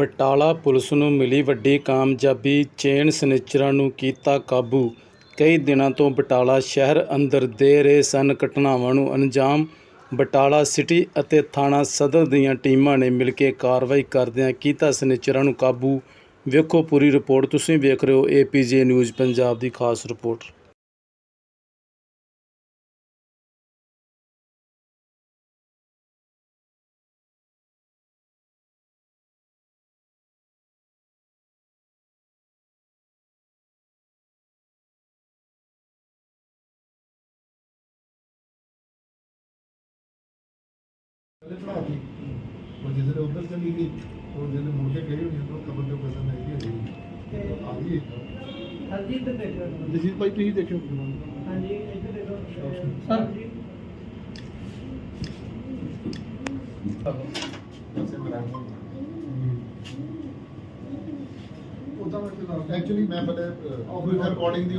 Batala police ਨੂੰ ਮਿਲੀ ਵੱਡੀ ਕਾਮਯਾਬੀ, ਚੇਨ ਸਨੇਚਰਾਂ ਨੂੰ ਕੀਤਾ ਕਾਬੂ। ਕਈ ਦਿਨਾਂ ਤੋਂ ਬਟਾਲਾ ਸ਼ਹਿਰ ਅੰਦਰ ਦੇ ਰਹੇ ਸਨ। ਘਟਨਾਵਾਂ ਨੂੰ ਅੰਜਾਮ ਬਟਾਲਾ ਸਿਟੀ ਅਤੇ ਥਾਣਾ ਸਦਰ ਦੀਆਂ ਟੀਮਾਂ ਨੇ ਮਿਲ ਕੇ ਕਾਰਵਾਈ ਕਰਦਿਆਂ ਕੀਤਾ ਸਨੇਚਰਾਂ ਨੂੰ ਕਾਬੂ। ਵੇਖੋ ਪੂਰੀ ਰਿਪੋਰਟ ਤੁਸੀਂ ਵੇਖ ਰਹੇ ਹੋ ਏਪੀਜੇ ਨਿਊਜ਼ ਪੰਜਾਬ ਦੀ ਖਾਸ ਰਿਪੋਰਟ। ਉਹ ਜਿਹਦੇ ਉੱਧਰ ਚਲੀ ਗਈ ਉਹ ਜਿਹਨੇ ਮੁੜ ਕੇ ਗਈ ਉਹ ਤੇ ਪਤਾ ਨਹੀਂ। ਕਿ ਹੈਗੀ ਆ ਗਈ ਹਾਂਜੀ ਇੱਧਰ ਦੇਖੋ ਜਸੀਤ ਭਾਈ ਤੁਸੀਂ ਦੇਖਿਓ ਹਾਂਜੀ ਇੱਧਰ ਦੇਖੋ ਸਰ। ਉਹਦਾ ਮੈਂ ਐਕਚੁਅਲੀ ਮੈਂ ਪਹਿਲੇ ਆਫਿਸ ਰਿਕਾਰਡਿੰਗ ਦੀ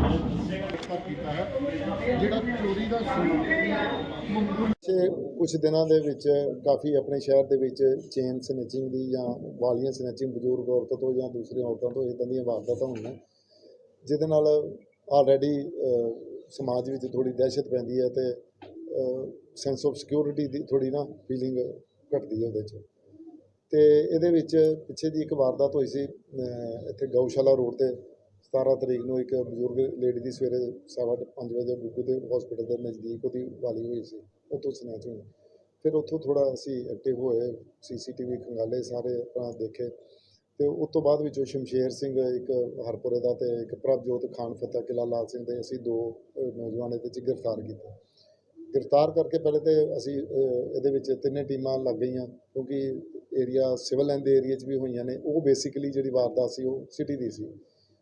ਕੀਤਾ ਹੈ। ਜਿਹੜਾ ਚੋਰੀ ਦਾ ਪਿਛੇ ਕੁਝ ਦਿਨਾਂ ਦੇ ਵਿੱਚ ਕਾਫੀ ਆਪਣੇ ਸ਼ਹਿਰ ਦੇ ਵਿੱਚ ਚੇਨ ਸਨੈਚਿੰਗ ਦੀ ਜਾਂ ਵਾਲੀਆਂ ਸਨੈਚਿੰਗ ਬਜ਼ੁਰਗ ਔਰਤਾਂ ਤੋਂ ਜਾਂ ਦੂਸਰੀਆਂ ਔਰਤਾਂ ਤੋਂ ਇਦਾਂ ਦੀਆਂ ਵਾਰਦਾਤਾਂ ਹੋਈਆਂ ਜਿਹਦੇ ਨਾਲ ਆਲਰੇਡੀ ਸਮਾਜ ਵਿੱਚ ਥੋੜੀ ਦਹਿਸ਼ਤ ਪੈਂਦੀ ਹੈ ਤੇ ਸੈਂਸ ਆਫ ਸਿਕਿਉਰਿਟੀ ਦੀ ਥੋੜੀ ਨਾ ਫੀਲਿੰਗ ਘਟਦੀ ਹੈ ਉਹਦੇ 'ਚ। ਤੇ ਇਹਦੇ ਵਿੱਚ ਪਿੱਛੇ ਦੀ ਇੱਕ ਵਾਰਦਾਤ ਹੋਈ ਸੀ ਇੱਥੇ ਗਊਸ਼ਾਲਾ ਰੋਡ ਤੇ। 17 ਤਰੀਕ ਨੂੰ ਇੱਕ ਬਜ਼ੁਰਗ ਲੇਡੀ ਦੀ ਸਵੇਰੇ ਸਵਾ ਪੰਜ ਵਜੇ ਗੁੱਗੂ ਦੇ ਹਸਪੀਟਲ ਦੇ ਨਜ਼ਦੀਕ ਉਹਦੀ ਵਾਲੀ ਹੋਈ ਸੀ ਉੱਥੋਂ ਸਨੈਚ ਹੋਈ ਫਿਰ ਉੱਥੋਂ ਥੋੜਾ ਅਸੀਂ ਐਕਟਿਵ ਹੋਏ ਸੀਸੀਟੀਵੀ ਖੰਗਾਲੇ, ਸਾਰੇ ਆਪਣਾ ਦੇਖੇ। ਤੇ ਉਸ ਤੋਂ ਬਾਅਦ ਵਿੱਚੋਂ ਸ਼ਮਸ਼ੇਰ ਸਿੰਘ ਇੱਕ ਹਰਪੁਰੇ ਦਾ ਤੇ ਇੱਕ ਪ੍ਰਭਜੋਤ ਖਾਨ ਫਤਿਹ ਕਿਲਾ ਲਾਲ ਸਿੰਘ ਦੇ ਅਸੀਂ ਦੋ ਨੌਜਵਾਨ ਇਹਦੇ 'ਚ ਗ੍ਰਿਫਤਾਰ ਕੀਤੇ। ਗ੍ਰਿਫਤਾਰ ਕਰਕੇ ਪਹਿਲੇ ਤੇ ਅਸੀਂ ਇਹਦੇ ਵਿੱਚ ਤਿੰਨੇ ਟੀਮਾਂ ਲੱਗ ਗਈਆਂ, ਕਿਉਂਕਿ ਏਰੀਆ ਸਿਵਲ ਲਾਈਨ ਦੇ ਏਰੀਆ 'ਚ ਵੀ ਹੋਈਆਂ ਨੇ। ਉਹ ਬੇਸਿਕਲੀ ਜਿਹੜੀ ਵਾਰਦਾਤ ਸੀ, ਉਹ ਸਿਟੀ ਦੀ ਸੀ।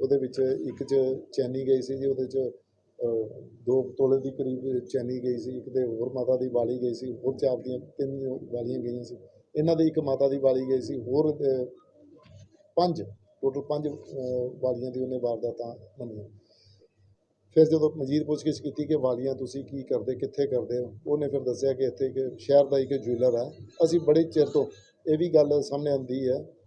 ਉਹਦੇ ਵਿੱਚ ਇੱਕ 'ਚ ਚੈਨੀ ਗਈ ਸੀ ਜੀ, ਉਹਦੇ 'ਚ ਦੋ ਤੋਲੇ ਦੀ ਕਰੀਬ ਚੈਨੀ ਗਈ ਸੀ, ਇੱਕ ਦੇ ਹੋਰ ਮਾਤਾ ਦੀ ਵਾਲੀ ਗਈ ਸੀ, ਹੋਰ ਚਾਰ ਦੀਆਂ ਤਿੰਨ ਵਾਲੀਆਂ ਗਈਆਂ ਸੀ। ਇਹਨਾਂ ਦੇ ਇੱਕ ਮਾਤਾ ਦੀ ਵਾਲੀ ਗਈ ਸੀ, ਹੋਰ ਪੰਜ ਟੋਟਲ ਪੰਜ ਵਾਲੀਆਂ ਦੀ ਉਹਨੇ ਵਾਰਦਾਤਾਂ ਮੰਨੀਆਂ। ਫਿਰ ਜਦੋਂ ਮਜੀਦ ਪੁੱਛਗਿੱਛ ਕੀਤੀ ਕਿ ਵਾਲੀਆਂ ਤੁਸੀਂ ਕੀ ਕਰਦੇ, ਕਿੱਥੇ ਕਰਦੇ ਹੋ, ਉਹਨੇ ਫਿਰ ਦੱਸਿਆ ਕਿ ਇੱਥੇ ਇੱਕ ਸ਼ਹਿਰ ਦਾ ਇੱਕ ਜੁਐਲਰ ਹੈ। ਅਸੀਂ ਬੜੇ ਚਿਰ ਤੋਂ ਇਹ ਵੀ ਗੱਲ ਸਾਹਮਣੇ ਆਉਂਦੀ ਹੈ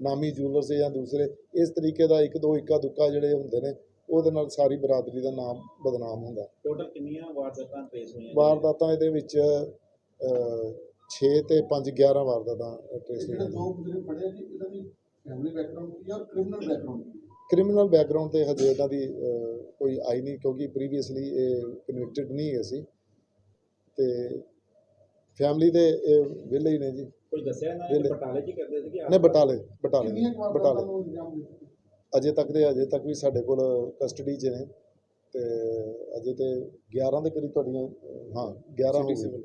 ਨਾਮੀ ਜੁਐਲਰਸ ਜਾਂ ਦੂਸਰੇ ਇਸ ਤਰੀਕੇ ਦਾ ਇੱਕ ਦੋ ਇੱਕਾ ਦੁੱਕਾ ਜਿਹੜੇ ਹੁੰਦੇ ਨੇ ਉਹਦੇ ਨਾਲ ਸਾਰੀ ਬਰਾਦਰੀ ਦਾ ਨਾਮ ਬਦਨਾਮ ਹੁੰਦਾ। ਟੋਟਲ ਕਿੰਨੀਆਂ ਵਾਰਦਾਤਾਂ ਟ੍ਰੇਸ ਹੋਈਆਂ ਵਾਰਦਾਤਾਂ ਇਹਦੇ ਵਿੱਚ 6 ਤੇ 5 11 ਵਾਰਦਾਤਾਂ ਟ੍ਰੇਸ ਜਿਹੜੇ ਹੋਈਆਂ ਦੋ ਜਿਹੜੇ ਫੜੇ ਜੀ ਇਹਨਾਂ ਦੀ ਫੈਮਿਲੀ ਬੈਕਗ੍ਰਾਉਂਡ ਕੀ ਆ ਔਰ ਕ੍ਰਿਮੀਨਲ ਬੈਕਗ੍ਰਾਉਂਡ ਕੀ ਆ? ਕ੍ਰਿਮੀਨਲ ਬੈਕਗ੍ਰਾਉਂਡ ਤੇ ਹਜੇ ਇਹਨਾਂ ਦੀ ਕੋਈ ਆਈ ਨਹੀਂ ਕਿਉਂਕਿ ਪ੍ਰੀਵੀਅਸਲੀ ਇਹ ਕਨਵਿਕਟਡ ਨਹੀਂ ਹੈ ਸੀ। ਤੇ ਫੈਮਿਲੀ ਦੇ ਇਹ ਵਿਹਲੇ ਹੀ ਨੇ ਜੀ। ਕੋਈ ਦੱਸਿਆ ਨਾ ਵੇਲੇ। ਬਟਾਲੇ ਚ ਕਰਦੇ ਸੀ ਕਿ ਨੇ ਬਟਾਲੇ। ਬਟਾਲੇ ਅਜੇ ਤੱਕ ਦੇ ਅਜੇ ਤੱਕ ਵੀ ਸਾਡੇ ਕੋਲ ਕਸਟਡੀ 'ਚ ਨੇ ਤੇ ਅਜੇ ਤੇ 11 ਦੇ ਕਰੀਬ ਤੁਹਾਡੀਆਂ ਹਾਂ 11 ਹੋ ਗਏ।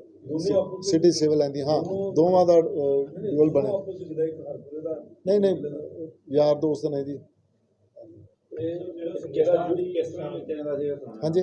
ਸਿਟੀ ਸਿਵਲ ਆਂਦੀ ਹਾਂ ਦੋਵਾਂ ਦਾ ਡਿਊਲ ਬਣਿਆ। ਨਹੀਂ ਨਹੀਂ ਯਾਰ ਦੋਸਤ ਨੇ ਜੀ। ਜਿਹੜਾ ਕਿਸ ਤਰ੍ਹਾਂ ਕਿਸ ਤਰ੍ਹਾਂ ਦਾ ਸੀ ਹਾਂਜੀ।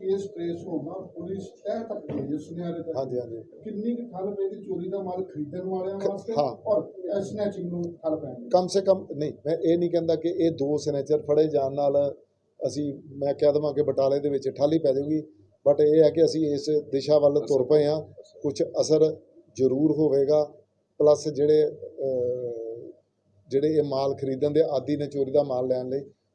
ਕੇਸ ਟ੍ਰੇਸ ਹੋਣਾ ਪੁਲਿਸ ਤਹਿ ਤੱਕ ਗਈ ਹੈ ਸੁਨਿਆਰੇ ਤੱਕ। ਹਾਂਜੀ ਹਾਂਜੀ। ਕਿੰਨੀ ਕੁ ਠੱਲ ਪਏਗੀ ਚੋਰੀ ਦਾ ਮਾਲ ਖਰੀਦਣ ਵਾਲਿਆਂ ਵਾਸਤੇ ਹਾਂ। ਔਰ ਸਨੈਚਿੰਗ ਨੂੰ ਠੱਲ ਪੈਣੀ ਕਮ ਸੇ ਕਮ ਨਹੀਂ ਮੈਂ ਇਹ ਨਹੀਂ ਕਹਿੰਦਾ ਕਿ ਇਹ ਦੋ ਸਿਗਨੇਚਰ ਫੜੇ ਜਾਣ ਨਾਲ ਅਸੀਂ ਮੈਂ ਕਹਿ ਦੇਵਾਂ ਕਿ ਬਟਾਲੇ ਦੇ ਵਿੱਚ ਠਾਲੀ ਪੈ ਜਾਊਗੀ ਬਟ ਇਹ ਹੈ ਕਿ ਅਸੀਂ ਇਸ ਦਿਸ਼ਾ ਵੱਲ ਤੁਰ ਪਏ ਹਾਂ। ਕੁਝ ਅਸਰ ਜ਼ਰੂਰ ਹੋਵੇਗਾ ਪਲੱਸ ਜਿਹੜੇ ਅਹ, ਜਿਹੜੇ ਇਹ ਮਾਲ ਖਰੀਦਣ ਦੇ ਆਦੀ ਨੇ ਚੋਰੀ ਦਾ ਮਾਲ ਲੈਣ ਲਈ